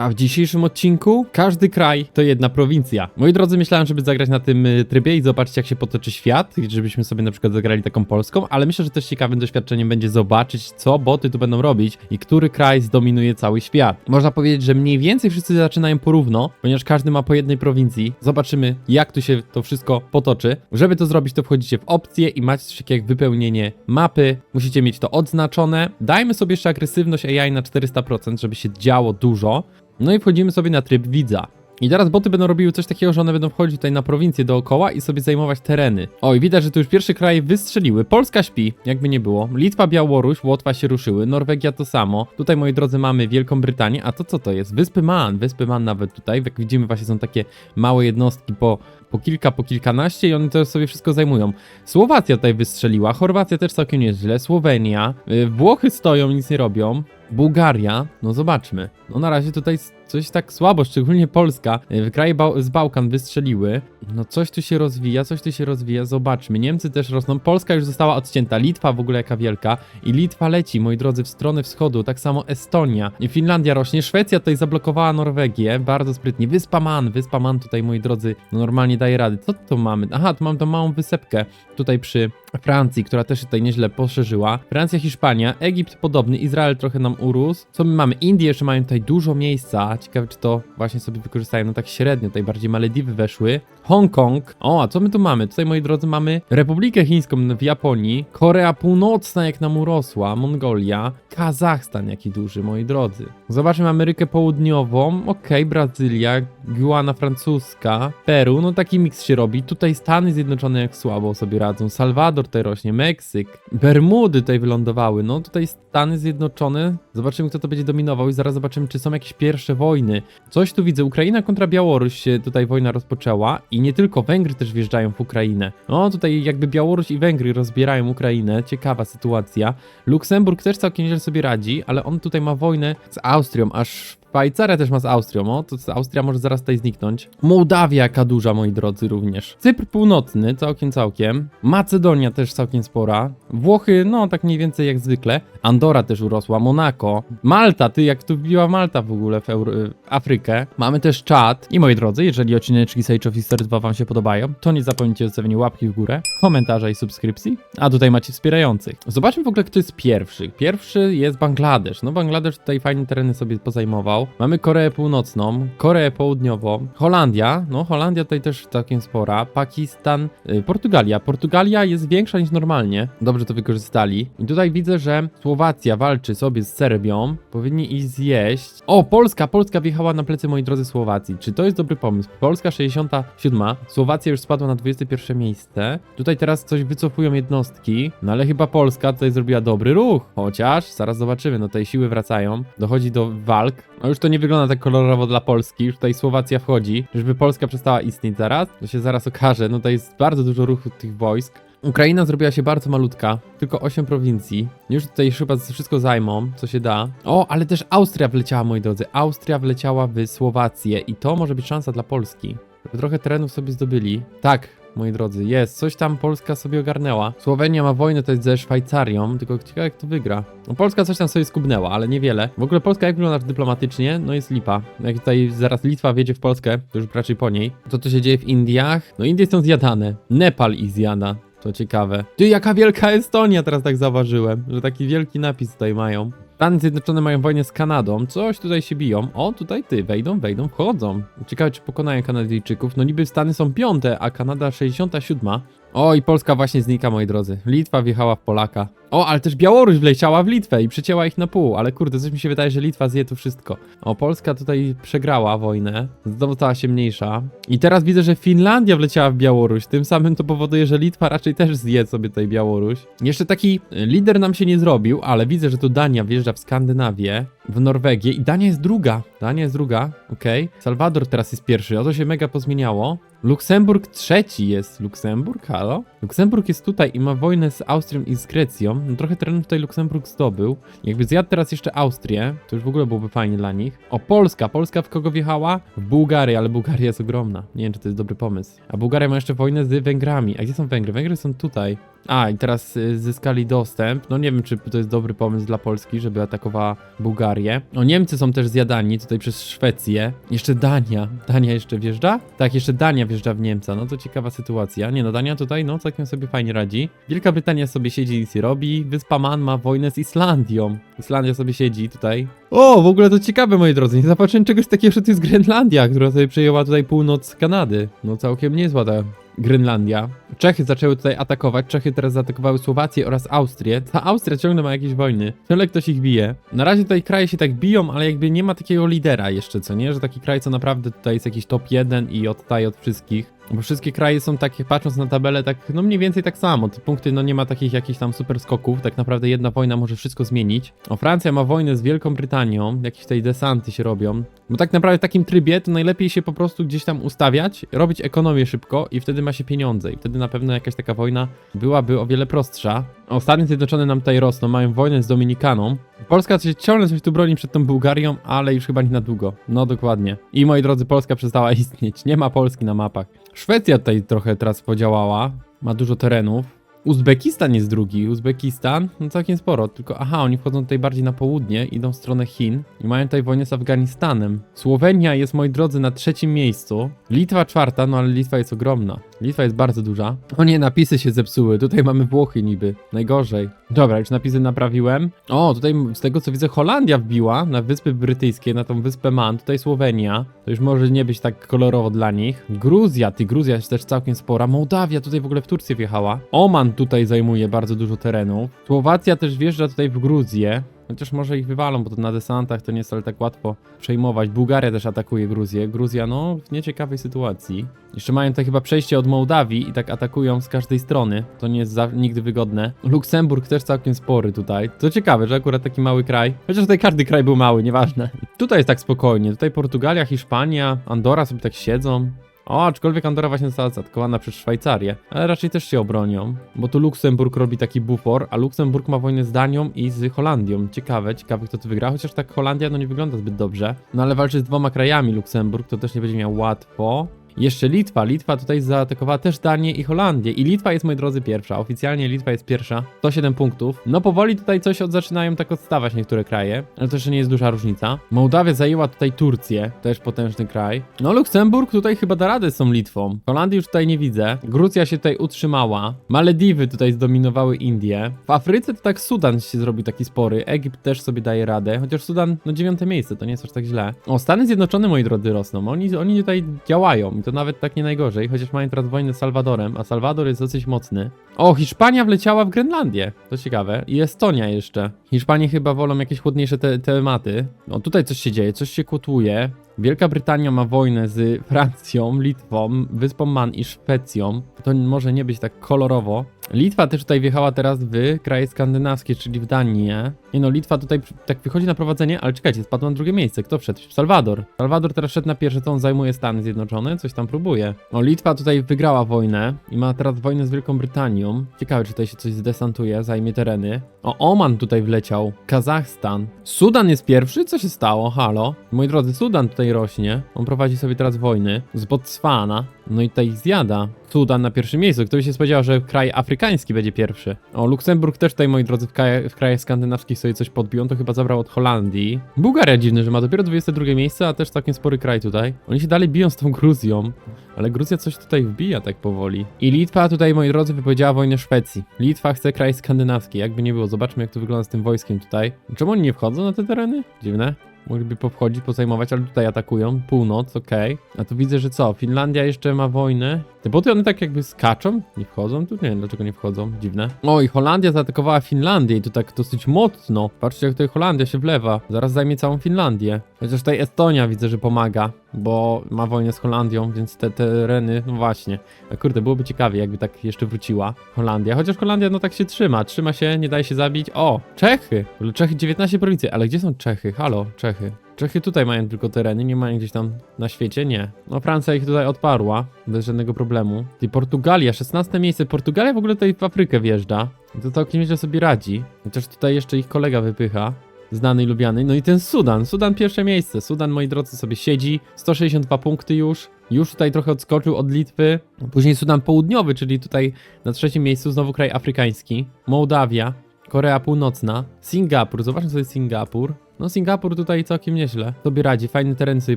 A w dzisiejszym odcinku każdy kraj to jedna prowincja. Moi drodzy, myślałem, żeby zagrać na tym y, trybie i zobaczyć, jak się potoczy świat, żebyśmy sobie na przykład zagrali taką Polską, ale myślę, że też ciekawym doświadczeniem będzie zobaczyć, co boty tu będą robić i który kraj zdominuje cały świat. Można powiedzieć, że mniej więcej wszyscy zaczynają porówno, ponieważ każdy ma po jednej prowincji. Zobaczymy, jak tu się to wszystko potoczy. Żeby to zrobić, to wchodzicie w opcje i macie coś takiego jak wypełnienie mapy. Musicie mieć to odznaczone. Dajmy sobie jeszcze agresywność AI na 400%, żeby się działo dużo. No i wchodzimy sobie na tryb widza. I teraz boty będą robiły coś takiego, że one będą wchodzić tutaj na prowincję dookoła i sobie zajmować tereny. O, i widać, że tu już pierwszy kraj wystrzeliły. Polska śpi, jakby nie było. Litwa, Białoruś, Łotwa się ruszyły. Norwegia to samo. Tutaj, moi drodzy, mamy Wielką Brytanię. A to co to jest? Wyspy Man. Wyspy Man nawet tutaj. Jak widzimy, właśnie są takie małe jednostki po, po kilka, po kilkanaście i one to sobie wszystko zajmują. Słowacja tutaj wystrzeliła. Chorwacja też całkiem nieźle. Słowenia. y, Włochy stoją, nic nie robią. Bułgaria, no zobaczmy. No na razie tutaj coś tak słabo, szczególnie Polska. W kraje Bał- z Bałkan wystrzeliły. No coś tu się rozwija, coś tu się rozwija, zobaczmy. Niemcy też rosną. Polska już została odcięta. Litwa w ogóle jaka wielka. I Litwa leci, moi drodzy, w stronę wschodu. Tak samo Estonia. I Finlandia rośnie. Szwecja tutaj zablokowała Norwegię. Bardzo sprytnie. Wyspa Man, Wyspa Man tutaj, moi drodzy, no normalnie daje rady. Co tu mamy? Aha, tu mam tą małą wysepkę tutaj przy Francji, która też się tutaj nieźle poszerzyła. Francja, Hiszpania, Egipt podobny, Izrael trochę nam urósł. Co my mamy? Indie jeszcze mają tutaj dużo miejsca. Ciekawe, czy to właśnie sobie wykorzystają, no tak średnio. Tutaj bardziej Malediwy weszły. Hongkong. O, a co my tu mamy? Tutaj, moi drodzy, mamy Republikę Chińską w Japonii, Korea Północna, jak nam urosła, Mongolia, Kazachstan, jaki duży, moi drodzy. Zobaczmy Amerykę Południową, okej, Brazylia, Guiana francuska, Peru, no taki miks się robi. Tutaj Stany Zjednoczone jak słabo sobie radzą, Salwador tutaj rośnie, Meksyk, Bermudy tutaj wylądowały, no tutaj Stany Zjednoczone, zobaczymy kto to będzie dominował i zaraz zobaczymy czy są jakieś pierwsze wojny. Coś tu widzę, Ukraina kontra Białoruś się tutaj wojna rozpoczęła i nie tylko Węgry też wjeżdżają w Ukrainę. No tutaj jakby Białoruś i Węgry rozbierają Ukrainę, ciekawa sytuacja. Luksemburg też całkiem nieźle sobie radzi, ale on tutaj ma wojnę z Austrią, aż Szwajcaria też ma z Austrią, o, to Austria może zaraz tutaj zniknąć. Mołdawia jaka duża, moi drodzy, również. Cypr północny, całkiem, całkiem. Macedonia też całkiem spora. Włochy, no tak mniej więcej jak zwykle. Andora też urosła, Monako. Malta, ty, jak tu wbiła Malta w ogóle w Euro w Afrykę. Mamy też Czad. I moi drodzy, jeżeli odcineczki Sage of History 2 wam się podobają, to nie zapomnijcie o zostawieniu łapki w górę, komentarza i subskrypcji. A tutaj macie wspierających. Zobaczmy w ogóle, kto jest pierwszy. Pierwszy jest Bangladesz. No Bangladesz tutaj fajne tereny sobie pozajmował. Mamy Koreę Północną, Koreę Południową, Holandia. No Holandia tutaj też całkiem spora. Pakistan, y, Portugalia. Portugalia jest większa niż normalnie. Dobrze to wykorzystali. I tutaj widzę, że Słowacja walczy sobie z Serbią. Powinni iść zjeść. O, Polska! Polska wjechała na plecy, moi drodzy, Słowacji. Czy to jest dobry pomysł? Polska 67. Słowacja już spadła na 21 miejsce. Tutaj teraz coś wycofują jednostki. No ale chyba Polska tutaj zrobiła dobry ruch. Chociaż, zaraz zobaczymy. No tutaj siły wracają. Dochodzi do walk. Już to nie wygląda tak kolorowo dla Polski. Już tutaj Słowacja wchodzi. Żeby Polska przestała istnieć zaraz, to się zaraz okaże. No tutaj jest bardzo dużo ruchu tych wojsk. Ukraina zrobiła się bardzo malutka, tylko 8 prowincji. Już tutaj chyba wszystko zajmą, co się da. O, ale też Austria wleciała, moi drodzy. Austria wleciała w Słowację i to może być szansa dla Polski. Trochę terenów sobie zdobyli. Tak, moi drodzy, jest. Coś tam Polska sobie ogarnęła. Słowenia ma wojnę też ze Szwajcarią, tylko ciekawe jak to wygra. No, Polska coś tam sobie skubnęła, ale niewiele. W ogóle Polska jak wygląda dyplomatycznie? No jest lipa. Jak tutaj zaraz Litwa wjedzie w Polskę, to już raczej po niej. Co tu się dzieje w Indiach? No Indie są zjadane. Nepal i zjada. To ciekawe. Ty, jaka wielka Estonia, teraz tak zauważyłem, że taki wielki napis tutaj mają. Stany Zjednoczone mają wojnę z Kanadą, coś tutaj się biją. O, tutaj ty, wejdą, wejdą, wchodzą. Ciekawe, czy pokonają Kanadyjczyków. No niby Stany są piąte, a Kanada 67. O, i Polska właśnie znika, moi drodzy. Litwa wjechała w Polaka. O, ale też Białoruś wleciała w Litwę i przecięła ich na pół, ale kurde, coś mi się wydaje, że Litwa zje tu wszystko. O, Polska tutaj przegrała wojnę, znowu stała się mniejsza. I teraz widzę, że Finlandia wleciała w Białoruś, tym samym to powoduje, że Litwa raczej też zje sobie tutaj Białoruś. Jeszcze taki lider nam się nie zrobił, ale widzę, że tu Dania wjeżdża w Skandynawię, w Norwegię i Dania jest druga. Dania jest druga, okej. Salwador teraz jest pierwszy, o to się mega pozmieniało. Luksemburg trzeci jest. Luksemburg, halo? Luksemburg jest tutaj i ma wojnę z Austrią i z Grecją. No, trochę terenu tutaj Luksemburg zdobył. Jakby zjadł teraz jeszcze Austrię, to już w ogóle byłoby fajnie dla nich. O, Polska. Polska w kogo wjechała? W Bułgarię, ale Bułgaria jest ogromna. Nie wiem, czy to jest dobry pomysł. A Bułgaria ma jeszcze wojnę z Węgrami. A gdzie są Węgry? Węgry są tutaj. A, i teraz y, zyskali dostęp. No nie wiem, czy to jest dobry pomysł dla Polski, żeby atakowała Bułgarię. O, Niemcy są też zjadani tutaj przez Szwecję. Jeszcze Dania. Dania jeszcze wjeżdża? Tak, jeszcze Dania wjeżdża w Niemca. No to ciekawa sytuacja. Nie no, Dania tutaj, no całkiem sobie fajnie radzi. Wielka Brytania sobie siedzi i nic nie robi. Wyspa Man ma wojnę z Islandią. Islandia sobie siedzi tutaj. O, w ogóle to ciekawe, moi drodzy. Nie zobaczyłem czegoś takiego, że to jest Grenlandia, która sobie przejęła tutaj północ Kanady. No całkiem niezła ta Grenlandia. Czechy zaczęły tutaj atakować. Czechy teraz zaatakowały Słowację oraz Austrię. Ta Austria ciągle ma jakieś wojny. Ciągle ktoś ich bije. Na razie tutaj kraje się tak biją, ale jakby nie ma takiego lidera jeszcze, co nie? Że taki kraj, co naprawdę tutaj jest jakiś top 1 i odstaje od wszystkich. Bo wszystkie kraje są takie, patrząc na tabelę, tak, no mniej więcej tak samo. Te punkty, no nie ma takich jakichś tam super skoków. Tak naprawdę jedna wojna może wszystko zmienić. O, Francja ma wojnę z Wielką Brytanią. Jakieś tutaj desanty się robią. Bo tak naprawdę w takim trybie to najlepiej się po prostu gdzieś tam ustawiać, robić ekonomię szybko i wtedy ma się pieniądze. I wtedy na pewno jakaś taka wojna byłaby o wiele prostsza. O, Stany Zjednoczone nam tutaj rosną, mają wojnę z Dominikaną. Polska się ciągle coś tu broni przed tą Bułgarią, ale już chyba nie na długo. No dokładnie. I moi drodzy, Polska przestała istnieć. Nie ma Polski na mapach. Szwecja tutaj trochę teraz podziałała. Ma dużo terenów. Uzbekistan jest drugi. Uzbekistan, no całkiem sporo, tylko aha, oni wchodzą tutaj bardziej na południe, idą w stronę Chin i mają tutaj wojnę z Afganistanem. Słowenia jest, moi drodzy, na trzecim miejscu. Litwa czwarta, no ale Litwa jest ogromna. Litwa jest bardzo duża. O nie, napisy się zepsuły. Tutaj mamy Włochy niby. Najgorzej. Dobra, już napisy naprawiłem. O, tutaj z tego co widzę Holandia wbiła na Wyspy Brytyjskie, na tą wyspę Man. Tutaj Słowenia. To już może nie być tak kolorowo dla nich. Gruzja, ty Gruzja jest też całkiem spora. Mołdawia tutaj w ogóle w Turcję wjechała. Oman tutaj zajmuje bardzo dużo terenu. Słowacja też wjeżdża tutaj w Gruzję. Chociaż może ich wywalą, bo to na desantach to nie jest ale tak łatwo przejmować. Bułgaria też atakuje Gruzję. Gruzja, no, w nieciekawej sytuacji. Jeszcze mają tutaj chyba przejście od Mołdawii i tak atakują z każdej strony. To nie jest za, nigdy wygodne. Luksemburg też całkiem spory tutaj. To ciekawe, że akurat taki mały kraj. Chociaż tutaj każdy kraj był mały, nieważne. Tutaj jest tak spokojnie. Tutaj Portugalia, Hiszpania, Andora sobie tak siedzą. O, aczkolwiek Andora właśnie została zaatakowana przez Szwajcarię, ale raczej też się obronią, bo tu Luksemburg robi taki bufor, a Luksemburg ma wojnę z Danią i z Holandią. Ciekawe, ciekawe kto tu wygra, chociaż tak Holandia no nie wygląda zbyt dobrze. No ale walczy z dwoma krajami Luksemburg, to też nie będzie miał łatwo. Jeszcze Litwa. Litwa tutaj zaatakowała też Danię i Holandię. I Litwa jest, moi drodzy, pierwsza. Oficjalnie Litwa jest pierwsza. 107 punktów. No powoli tutaj coś od, zaczynają tak odstawać niektóre kraje, ale to jeszcze nie jest duża różnica. Mołdawia zajęła tutaj Turcję, też potężny kraj. No Luksemburg tutaj chyba da radę z tą Litwą. Holandii już tutaj nie widzę. Gruzja się tutaj utrzymała. Malediwy tutaj zdominowały Indię. W Afryce to tak Sudan się zrobił taki spory. Egipt też sobie daje radę. Chociaż Sudan, no dziewiąte miejsce, to nie jest aż tak źle. O, Stany Zjednoczone, moi drodzy, rosną. Oni, oni tutaj działają i to nawet tak nie najgorzej, chociaż mają teraz wojnę z Salwadorem, a Salwador jest dosyć mocny. O, Hiszpania wleciała w Grenlandię. To ciekawe. I Estonia jeszcze. Hiszpanie chyba wolą jakieś chłodniejsze te tematy. No tutaj coś się dzieje, coś się kotłuje. Wielka Brytania ma wojnę z Francją, Litwą, Wyspą Man i Szwecją. To może nie być tak kolorowo. Litwa też tutaj wjechała teraz w kraje skandynawskie, czyli w Danię. Nie no, Litwa tutaj tak wychodzi na prowadzenie, ale czekajcie, spadł na drugie miejsce. Kto wszedł? Salwador. Salwador teraz szedł na pierwsze, to on zajmuje Stany Zjednoczone, coś tam próbuje. O, Litwa tutaj wygrała wojnę i ma teraz wojnę z Wielką Brytanią. Ciekawe, czy tutaj się coś zdesantuje, zajmie tereny. O, Oman tutaj wleciał. Kazachstan. Sudan jest pierwszy? Co się stało? Halo? Moi drodzy, Sudan tutaj rośnie. On prowadzi sobie teraz wojny z Botswana. No i tutaj ich zjada. Sudan na pierwszym miejscu. Kto by się spodziewał, że kraj afrykański będzie pierwszy? O, Luksemburg też tutaj, moi drodzy, w, kraje, w krajach skandynawskich sobie coś podbił. On to chyba zabrał od Holandii. Bułgaria dziwny, że ma dopiero 22 miejsce, a też całkiem spory kraj tutaj. Oni się dalej biją z tą Gruzją. Ale Gruzja coś tutaj wbija tak powoli. I Litwa tutaj, moi drodzy, wypowiedziała wojnę Szwecji. Litwa chce kraj skandynawski, jakby nie było. Zobaczmy, jak to wygląda z tym wojskiem tutaj. Czemu oni nie wchodzą na te tereny? Dziwne. Mogliby powchodzić, pozajmować, ale tutaj atakują. Północ, okej. A tu widzę, że co? Finlandia jeszcze ma wojnę. Te boty one tak jakby skaczą? Nie wchodzą? Tu nie wiem, dlaczego nie wchodzą. Dziwne. O, i Holandia zaatakowała Finlandię i to tak dosyć mocno. Patrzcie, jak tutaj Holandia się wlewa. Zaraz zajmie całą Finlandię. Chociaż tutaj Estonia widzę, że pomaga, bo ma wojnę z Holandią, więc te tereny, no właśnie. A kurde, byłoby ciekawie, jakby tak jeszcze wróciła Holandia. Chociaż Holandia, no tak się trzyma. Trzyma się, nie daje się zabić. O, Czechy! Czechy 19 prowincji, ale gdzie są Czechy? Halo, Czechy. Czechy tutaj mają tylko tereny, nie mają gdzieś tam na świecie, nie. No Francja ich tutaj odparła, bez żadnego problemu. I Portugalia, 16 miejsce. Portugalia w ogóle tutaj w Afrykę wjeżdża. I to całkiem nieźle sobie radzi. Chociaż tutaj jeszcze ich kolega wypycha. Znany i lubiany. No i ten Sudan. Sudan pierwsze miejsce. Sudan, moi drodzy, sobie siedzi. 162 punkty już. już tutaj trochę odskoczył od Litwy. Później Sudan Południowy, czyli tutaj na trzecim miejscu znowu kraj afrykański. Mołdawia, Korea Północna, Singapur. Zobaczmy sobie Singapur. No Singapur tutaj całkiem nieźle sobie radzi, fajny teren sobie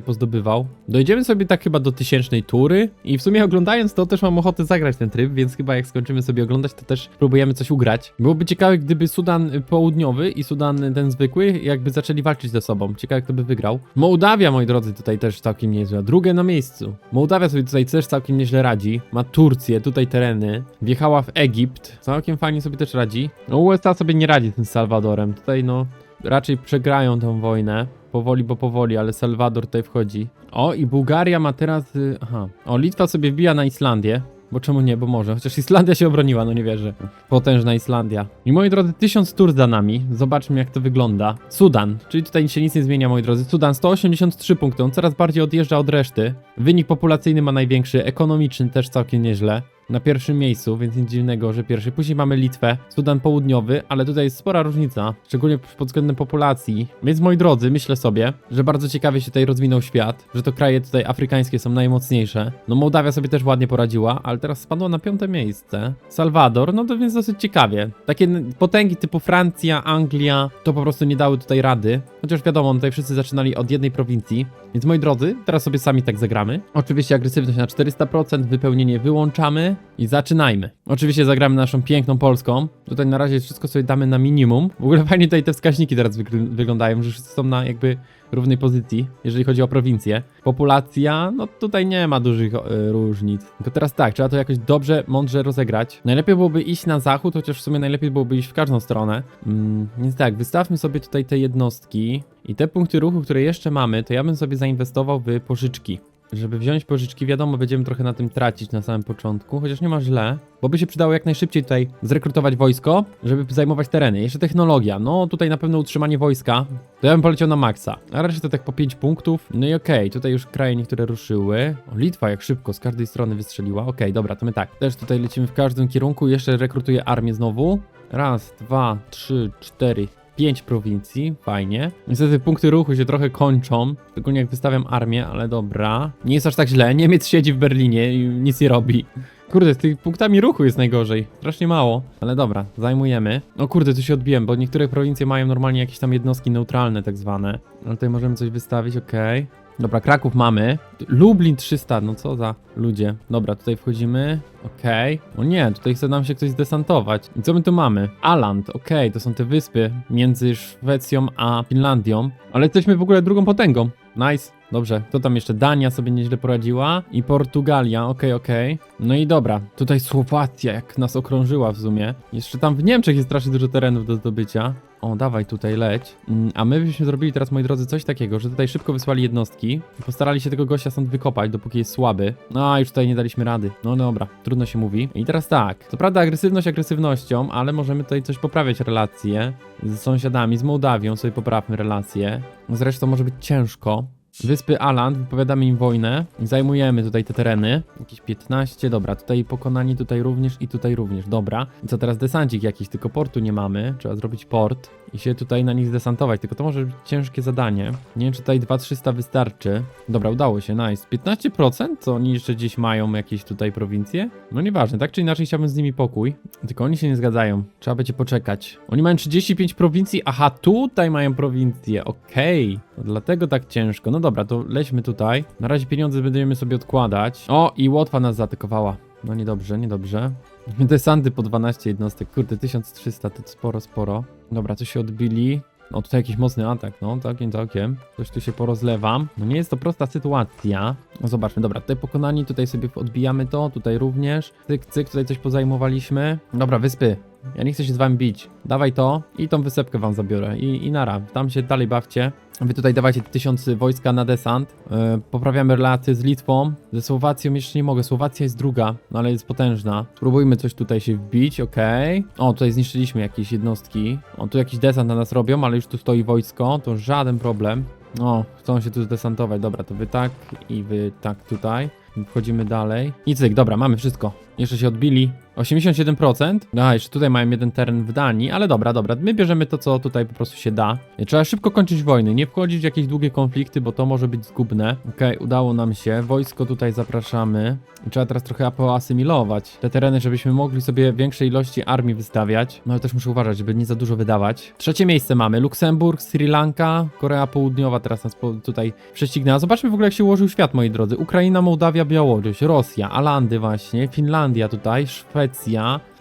pozdobywał. Dojdziemy sobie tak chyba do tysięcznej tury i w sumie oglądając to też mam ochotę zagrać ten tryb, więc chyba jak skończymy sobie oglądać, to też próbujemy coś ugrać. Byłoby ciekawe, gdyby Sudan Południowy i Sudan ten zwykły jakby zaczęli walczyć ze sobą. Ciekawe, kto by wygrał. Mołdawia, moi drodzy, tutaj też całkiem niezła. Drugie na miejscu. Mołdawia sobie tutaj też całkiem nieźle radzi. Ma Turcję, tutaj tereny. Wjechała w Egipt. Całkiem fajnie sobie też radzi. No USA sobie nie radzi tym Salwadorem. Tutaj no raczej przegrają tę wojnę. Powoli, bo powoli, ale Salwador tutaj wchodzi. O, i Bułgaria ma teraz. y, Aha. O, Litwa sobie wbija na Islandię. Bo czemu nie, bo może. Chociaż Islandia się obroniła, no nie wierzę. Potężna Islandia. I moi drodzy, tysiąc tur za nami. Zobaczmy jak to wygląda. Sudan, czyli tutaj się nic nie zmienia, moi drodzy. Sudan 183 punkty, on coraz bardziej odjeżdża od reszty. Wynik populacyjny ma największy, ekonomiczny też całkiem nieźle. Na pierwszym miejscu, więc nic dziwnego, że pierwszy. Później mamy Litwę, Sudan Południowy, ale tutaj jest spora różnica, szczególnie pod względem populacji. Więc moi drodzy, myślę sobie, że bardzo ciekawie się tutaj rozwinął świat, że to kraje tutaj afrykańskie są najmocniejsze. No Mołdawia sobie też ładnie poradziła, ale teraz spadła na piąte miejsce. Salwador, no to więc dosyć ciekawie. Takie potęgi typu Francja, Anglia, to po prostu nie dały tutaj rady. Chociaż wiadomo, tutaj wszyscy zaczynali od jednej prowincji. Więc moi drodzy, teraz sobie sami tak zagramy. Oczywiście agresywność na 400%, wypełnienie wyłączamy i zaczynajmy. Oczywiście zagramy naszą piękną Polską. Tutaj na razie wszystko sobie damy na minimum. W ogóle fajnie tutaj te wskaźniki teraz wygl- wyglądają, że wszyscy są na jakby równej pozycji, jeżeli chodzi o prowincję. Populacja, no tutaj nie ma dużych e, różnic. Tylko teraz tak, trzeba to jakoś dobrze, mądrze rozegrać. Najlepiej byłoby iść na zachód, chociaż w sumie najlepiej byłoby iść w każdą stronę. Mm, więc tak, wystawmy sobie tutaj te jednostki i te punkty ruchu, które jeszcze mamy, to ja bym sobie zainwestował w pożyczki. Żeby wziąć pożyczki, wiadomo, będziemy trochę na tym tracić na samym początku, chociaż nie ma źle, bo by się przydało jak najszybciej tutaj zrekrutować wojsko, żeby zajmować tereny. Jeszcze technologia, no tutaj na pewno utrzymanie wojska, to ja bym poleciał na maksa. A resztę to tak po 5 punktów. No i okej, tutaj już kraje niektóre ruszyły. O, Litwa jak szybko z każdej strony wystrzeliła. Okej, dobra, to my tak. Też tutaj lecimy w każdym kierunku, jeszcze rekrutuję armię znowu. Raz, dwa, trzy, cztery, pięć prowincji, fajnie. Niestety punkty ruchu się trochę kończą, szczególnie jak wystawiam armię, ale dobra. Nie jest aż tak źle, Niemiec siedzi w Berlinie i nic nie robi. Kurde, z tych punktami ruchu jest najgorzej. Strasznie mało. Ale dobra, zajmujemy. O kurde, tu się odbiłem, bo niektóre prowincje mają normalnie jakieś tam jednostki neutralne tak zwane. Ale tutaj możemy coś wystawić, okej. Dobra, Kraków mamy. Lublin 300, no co za ludzie. Dobra, tutaj wchodzimy. Okej. O nie, tutaj chce nam się ktoś zdesantować. I co my tu mamy? Aland, okej, to są te wyspy między Szwecją a Finlandią. Ale jesteśmy w ogóle drugą potęgą. Nice. Dobrze, to tam jeszcze Dania sobie nieźle poradziła i Portugalia, okej, okej. No i dobra, tutaj Słowacja, jak nas okrążyła w sumie. Jeszcze tam w Niemczech jest strasznie dużo terenów do zdobycia. O, dawaj tutaj leć. Mm, A my byśmy zrobili teraz, moi drodzy, coś takiego, że tutaj szybko wysłali jednostki postarali się tego gościa stąd wykopać, dopóki jest słaby. No, a już tutaj nie daliśmy rady. No dobra, trudno się mówi. I teraz tak, co prawda agresywność agresywnością, ale możemy tutaj coś poprawiać relacje z sąsiadami, z Mołdawią sobie poprawmy relacje. Zresztą może być ciężko. Wyspy Aland, wypowiadamy im wojnę zajmujemy tutaj te tereny. Jakieś 15, dobra, tutaj pokonani, tutaj również i tutaj również, dobra. I co teraz desancik jakiś, tylko portu nie mamy, trzeba zrobić port i się tutaj na nich zdesantować, tylko to może być ciężkie zadanie. Nie wiem, czy tutaj 2300 wystarczy. Dobra, udało się, nice. 15%? Co oni jeszcze gdzieś mają jakieś tutaj prowincje? No nieważne, tak czy inaczej chciałbym z nimi pokój, tylko oni się nie zgadzają. Trzeba będzie poczekać. Oni mają 35 prowincji, aha, tutaj mają prowincje, okej. To dlatego tak ciężko. No dobra, to lećmy tutaj. Na razie pieniądze będziemy sobie odkładać. O, i Łotwa nas zaatakowała. No niedobrze, niedobrze. Desanty po 12 jednostek. Kurde, 1300 to sporo, sporo. Dobra, to się odbili. No tutaj jakiś mocny atak, no takim całkiem. Coś tu się porozlewam. No nie jest to prosta sytuacja. No zobaczmy, dobra, tutaj pokonani, tutaj sobie odbijamy to, tutaj również. Cyk, cyk, tutaj coś pozajmowaliśmy. Dobra, wyspy. Ja nie chcę się z wami bić. Dawaj to i tą wysepkę wam zabiorę. I, i nara, tam się dalej bawcie. Wy tutaj dawajcie tysiąc wojska na desant. Yy, poprawiamy relacje z Litwą. Ze Słowacją jeszcze nie mogę. Słowacja jest druga, no ale jest potężna. Spróbujmy coś tutaj się wbić, okej. O, tutaj zniszczyliśmy jakieś jednostki. O, tu jakiś desant na nas robią, ale już tu stoi wojsko. To żaden problem. O, chcą się tu zdesantować. Dobra, to wy tak i wy tak tutaj. Wchodzimy dalej. I cyk, dobra, mamy wszystko. Jeszcze się odbili. 87%. A, jeszcze tutaj mają jeden teren w Danii, ale dobra, dobra. My bierzemy to, co tutaj po prostu się da. Trzeba szybko kończyć wojny, nie wchodzić w jakieś długie konflikty, bo to może być zgubne. Okej, udało nam się. Wojsko tutaj zapraszamy. Trzeba teraz trochę poasymilować te tereny, żebyśmy mogli sobie większej ilości armii wystawiać. No ale też muszę uważać, żeby nie za dużo wydawać. Trzecie miejsce mamy. Luksemburg, Sri Lanka, Korea Południowa teraz nas tutaj prześcignęła. Zobaczmy w ogóle, jak się ułożył świat, moi drodzy. Ukraina, Mołdawia, Białoruś, Rosja, Alandy właśnie, Finlandia tutaj, Szwecja.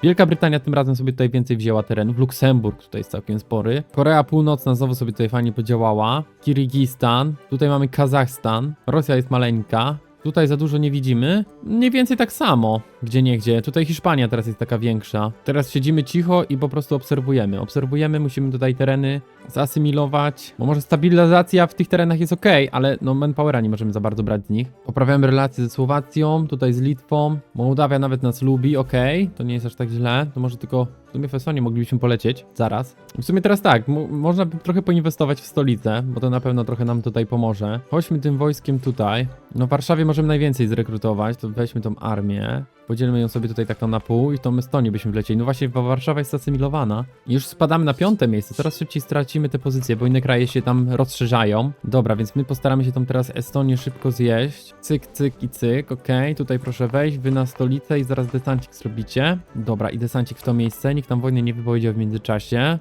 Wielka Brytania tym razem sobie tutaj więcej wzięła terenów. Luksemburg tutaj jest całkiem spory. Korea Północna znowu sobie tutaj fajnie podziałała. Kirgistan. Tutaj mamy Kazachstan. Rosja jest maleńka. Tutaj za dużo nie widzimy. Mniej więcej tak samo, gdzie niegdzie. Tutaj Hiszpania teraz jest taka większa. Teraz siedzimy cicho i po prostu obserwujemy. Obserwujemy, musimy tutaj tereny zasymilować. Bo może stabilizacja w tych terenach jest ok, ale no manpowera nie możemy za bardzo brać z nich. Poprawiamy relacje ze Słowacją, tutaj z Litwą. Mołdawia nawet nas lubi, ok. To nie jest aż tak źle. To może tylko w sumie w Estonie moglibyśmy polecieć zaraz. W sumie teraz tak, mo- można by trochę poinwestować w stolicę, bo to na pewno trochę nam tutaj pomoże. Chodźmy tym wojskiem tutaj. No w Warszawie możemy najwięcej zrekrutować, to weźmy tą armię. Podzielmy ją sobie tutaj taką na pół i tą Estonię byśmy wlecieli. No właśnie, Warszawa jest asymilowana. I Już spadamy na piąte miejsce, coraz szybciej stracimy te pozycje, bo inne kraje się tam rozszerzają. Dobra, więc my postaramy się tą teraz Estonię szybko zjeść. Cyk, cyk i cyk, okej. Tutaj proszę wejść, wy na stolicę i zaraz desancik zrobicie. Dobra, i desancik w to miejsce, nikt tam wojny nie wypowiedział w międzyczasie.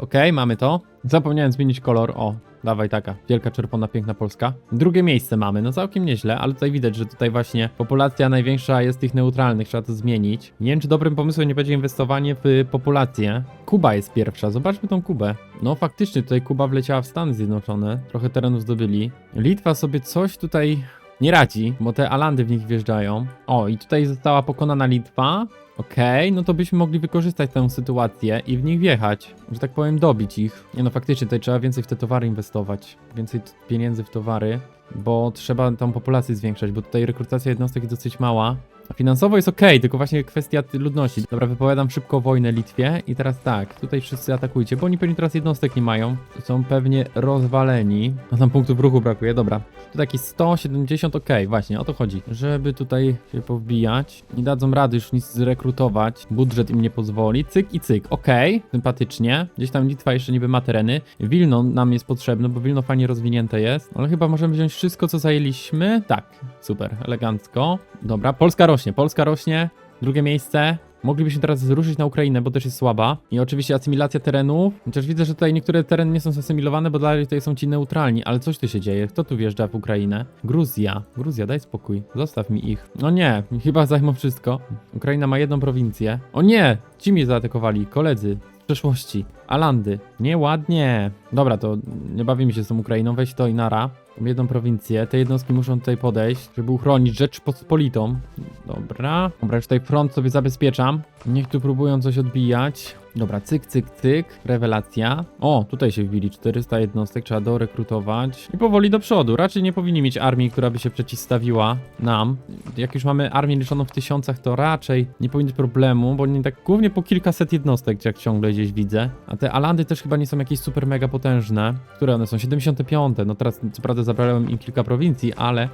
Okej, mamy to. Zapomniałem zmienić kolor, o. Dawaj taka, wielka czerwona, piękna Polska. Drugie miejsce mamy, no całkiem nieźle, ale tutaj widać, że tutaj właśnie populacja największa jest tych neutralnych, trzeba to zmienić. Nie wiem, czy dobrym pomysłem nie będzie inwestowanie w populację. Kuba jest pierwsza, zobaczmy tą Kubę. No faktycznie, tutaj Kuba wleciała w Stany Zjednoczone, trochę terenów zdobyli. Litwa sobie coś tutaj nie radzi, bo te Alandy w nich wjeżdżają. O, i tutaj została pokonana Litwa. Okej, no to byśmy mogli wykorzystać tę sytuację i w nich wjechać, że tak powiem dobić ich. Nie no, faktycznie tutaj trzeba więcej w te towary inwestować, więcej pieniędzy w towary, bo trzeba tą populację zwiększać, bo tutaj rekrutacja jednostek jest dosyć mała. Finansowo jest ok, tylko właśnie kwestia ludności. Dobra, wypowiadam szybko wojnę Litwie i teraz tak, tutaj wszyscy atakujcie, bo oni pewnie teraz jednostek nie mają, są pewnie rozwaleni. No tam punktów ruchu brakuje, dobra. Tu taki 170, ok, właśnie, o to chodzi. Żeby tutaj się powbijać. Nie dadzą rady już nic zrekrutować. Budżet im nie pozwoli. Cyk i cyk, ok, sympatycznie. Gdzieś tam Litwa jeszcze niby ma tereny. Wilno nam jest potrzebne, bo Wilno fajnie rozwinięte jest. Ale chyba możemy wziąć wszystko, co zajęliśmy. Tak, super, elegancko. Dobra, Polska rośnie, Polska rośnie. Drugie miejsce. Moglibyśmy teraz ruszyć na Ukrainę, bo też jest słaba. I oczywiście asymilacja terenów. Chociaż widzę, że tutaj niektóre tereny nie są zasymilowane, bo dalej tutaj są ci neutralni. Ale coś tu się dzieje. Kto tu wjeżdża w Ukrainę? Gruzja. Gruzja, daj spokój. Zostaw mi ich. No nie, chyba zajmą wszystko. Ukraina ma jedną prowincję. O nie! Ci mnie zaatakowali, koledzy. Przeszłości. Alandy. Nieładnie. Dobra, to nie bawimy się z tą Ukrainą. Weź to i nara. Jedną prowincję. Te jednostki muszą tutaj podejść, żeby uchronić Rzeczpospolitą. Dobra. Dobra, już tutaj front sobie zabezpieczam. Niech tu próbują coś odbijać. Dobra, cyk, cyk, cyk. Rewelacja. O, tutaj się wbili 400 jednostek, trzeba dorekrutować. I powoli do przodu. Raczej nie powinni mieć armii, która by się przeciwstawiła nam. Jak już mamy armię liczoną w tysiącach, to raczej nie powinno być problemu, bo nie tak głównie po kilkaset jednostek, jak ciągle gdzieś widzę. A te Alandy też chyba nie są jakieś super mega potężne. Które one są? 75. No teraz co prawda zabrałem im kilka prowincji, ale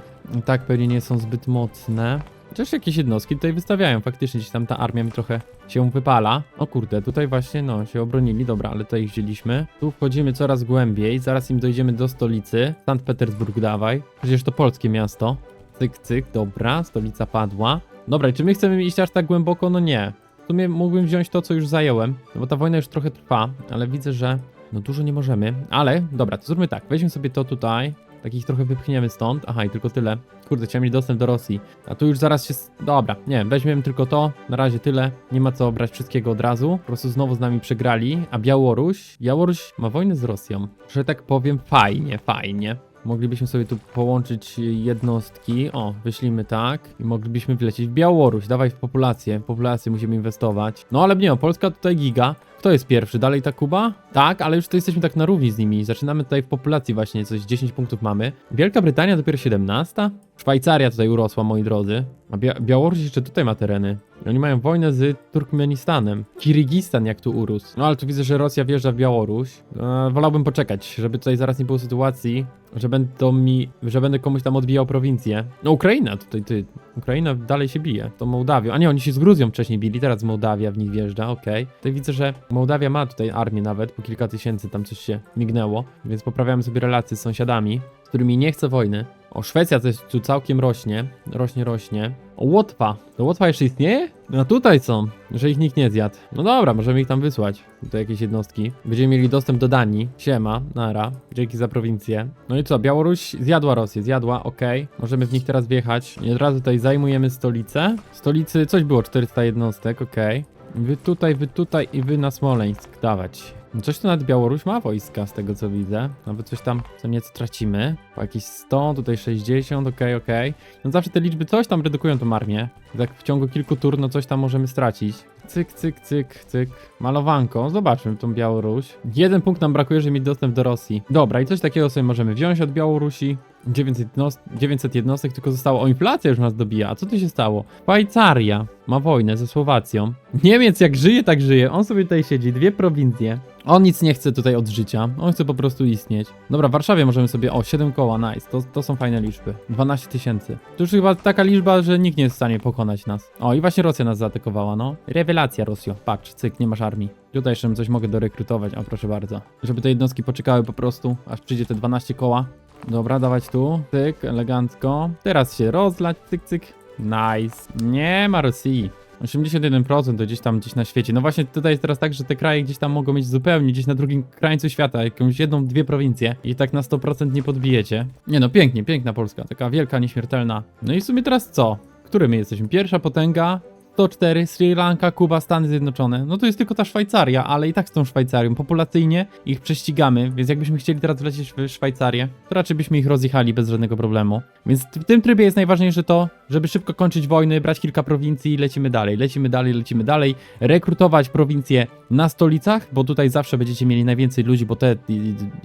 tak pewnie nie są zbyt mocne. Chociaż jakieś jednostki tutaj wystawiają, faktycznie gdzieś tam ta armia mi trochę się wypala. O kurde, tutaj właśnie no się obronili, dobra, ale tutaj ich wzięliśmy. Tu wchodzimy coraz głębiej, zaraz im dojdziemy do stolicy. Sankt Petersburg dawaj, przecież to polskie miasto. Cyk, cyk, dobra, stolica padła. Dobra, i czy my chcemy iść aż tak głęboko? No nie. W sumie mógłbym wziąć to, co już zająłem, no bo ta wojna już trochę trwa, ale widzę, że no dużo nie możemy. Ale, dobra, to zróbmy tak, weźmy sobie to tutaj, takich trochę wypchniemy stąd. Aha, i tylko tyle. Kurde, chciałem mieć dostęp do Rosji. A tu już zaraz się... Dobra, nie, weźmiemy tylko to. Na razie tyle. Nie ma co brać wszystkiego od razu. Po prostu znowu z nami przegrali. A Białoruś? Białoruś ma wojnę z Rosją. Że tak powiem, fajnie, fajnie. Moglibyśmy sobie tu połączyć jednostki. O, wyślimy tak. I moglibyśmy wlecieć w Białoruś. Dawaj w populację. W populację musimy inwestować. No ale nie, Polska tutaj giga. Kto jest pierwszy? Dalej ta Kuba? Tak, ale już tu jesteśmy tak na równi z nimi. Zaczynamy tutaj w populacji właśnie, coś 10 punktów mamy. Wielka Brytania dopiero 17. Szwajcaria tutaj urosła, moi drodzy. A Bia Białoruś jeszcze tutaj ma tereny. I Oni mają wojnę z Turkmenistanem. Kirgistan jak tu urósł. No ale tu widzę, że Rosja wjeżdża w Białoruś. E, wolałbym poczekać, żeby tutaj zaraz nie było sytuacji, że będą mi, że będę komuś tam odbijał prowincję. No Ukraina tutaj, ty. Ukraina dalej się bije. To Mołdawia. A nie, oni się z Gruzją wcześniej bili, teraz Mołdawia w nich wjeżdża, okej. Tutaj widzę, że Mołdawia ma tutaj armię nawet, kilka tysięcy tam coś się mignęło, więc poprawiamy sobie relacje z sąsiadami, z którymi nie chcę wojny. O, Szwecja też tu całkiem rośnie, rośnie, rośnie. O, Łotwa. To Łotwa jeszcze istnieje? No tutaj są, że ich nikt nie zjadł. No dobra, możemy ich tam wysłać. Do jakieś jednostki. Będziemy mieli dostęp do Danii. Siema, nara. Dzięki za prowincję. No i co, Białoruś zjadła Rosję, zjadła, okej. Możemy w nich teraz wjechać. I od razu tutaj zajmujemy stolicę. Stolicy, coś było, 400 jednostek, okej. Wy tutaj, wy tutaj i wy na Smoleńsk dawać. No Coś tu nawet Białoruś ma wojska, z tego co widzę. Nawet coś tam co nieco tracimy. Po jakieś 100, tutaj 60, okej, okej. No zawsze te liczby coś tam redukują tą armię. Tak w ciągu kilku tur, no coś tam możemy stracić. Cyk, cyk, cyk, cyk. Malowanko, zobaczmy tą Białoruś. Jeden punkt nam brakuje, żeby mieć dostęp do Rosji. Dobra, i coś takiego sobie możemy wziąć od Białorusi. 900, jednost 900 jednostek tylko zostało. O, inflacja już nas dobija. A co tu się stało? Szwajcaria ma wojnę ze Słowacją. Niemiec jak żyje, tak żyje. On sobie tutaj siedzi, dwie prowincje. On nic nie chce tutaj od życia. On chce po prostu istnieć. Dobra, w Warszawie możemy sobie. O, 7 koła, nice. To, to są fajne liczby. 12 tysięcy. To już chyba taka liczba, że nikt nie jest w stanie pokonać nas. O, i właśnie Rosja nas zaatakowała, no. Rewelacja, Rosjo. Patrz, cyk, nie masz armii. Tutaj jeszcze coś mogę dorekrutować. O, proszę bardzo. Żeby te jednostki poczekały po prostu, aż przyjdzie te 12 koła. Dobra, dawać tu. Cyk, elegancko. Teraz się rozlać, cyk, cyk. Nice. Nie ma Rosji. 81% to gdzieś tam, gdzieś na świecie. No właśnie tutaj jest teraz tak, że te kraje gdzieś tam mogą mieć zupełnie gdzieś na drugim krańcu świata, jakąś jedną, dwie prowincje i tak na 100% nie podbijecie. Nie no, pięknie, piękna Polska, taka wielka, nieśmiertelna. No i w sumie teraz co? Który my jesteśmy? Pierwsza potęga, 104, Sri Lanka, Kuba, Stany Zjednoczone. No to jest tylko ta Szwajcaria, ale i tak z tą Szwajcarią. Populacyjnie ich prześcigamy, więc jakbyśmy chcieli teraz wlecieć w Szwajcarię, to raczej byśmy ich rozjechali bez żadnego problemu. Więc w tym trybie jest najważniejsze to, żeby szybko kończyć wojny, brać kilka prowincji i lecimy dalej, lecimy dalej, lecimy dalej, rekrutować prowincje na stolicach, bo tutaj zawsze będziecie mieli najwięcej ludzi, bo te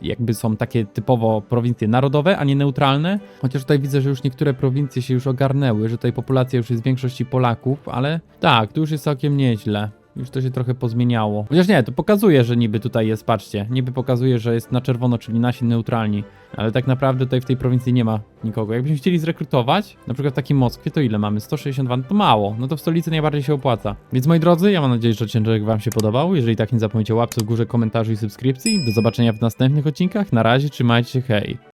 jakby są takie typowo prowincje narodowe, a nie neutralne. Chociaż tutaj widzę, że już niektóre prowincje się już ogarnęły, że tutaj populacja już jest w większości Polaków, ale tak, tu już jest całkiem nieźle. Już to się trochę pozmieniało. Chociaż nie, to pokazuje, że niby tutaj jest, patrzcie. Niby pokazuje, że jest na czerwono, czyli nasi neutralni. Ale tak naprawdę tutaj w tej prowincji nie ma nikogo. Jakbyśmy chcieli zrekrutować, na przykład w takiej Moskwie, to ile mamy? 162, no to mało. No to w stolicy najbardziej się opłaca. Więc moi drodzy, ja mam nadzieję, że odcinek wam się podobał. Jeżeli tak, nie zapomnijcie łapce w górze, komentarzy i subskrypcji. Do zobaczenia w następnych odcinkach. Na razie, trzymajcie się, hej.